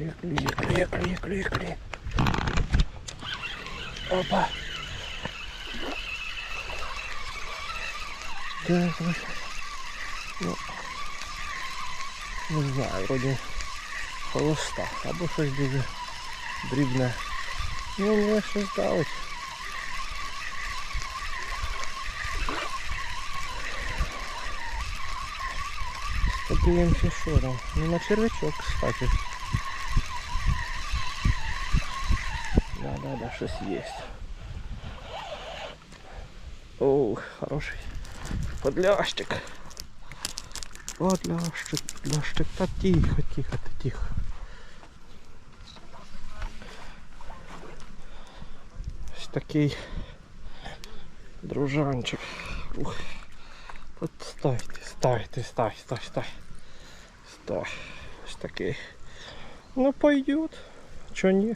Клює, клює, клює, клює, клює, клює. Опа. Так, давай. Ну, не знаю, вроді холоста, або щось дуже дрібне. Ну, не щось давить. Подивимося, що там. Ну, на червячок, кстати. Да, да, щось є. О, хороший. Подлящик. Подлящик, подлящик. Та тихо, тихо, та тихо. Ось такий дружанчик. Ух. От стойте, стойте, стой, стой, стой. Стой. Ось такий. Ну пойдет. Чо ні?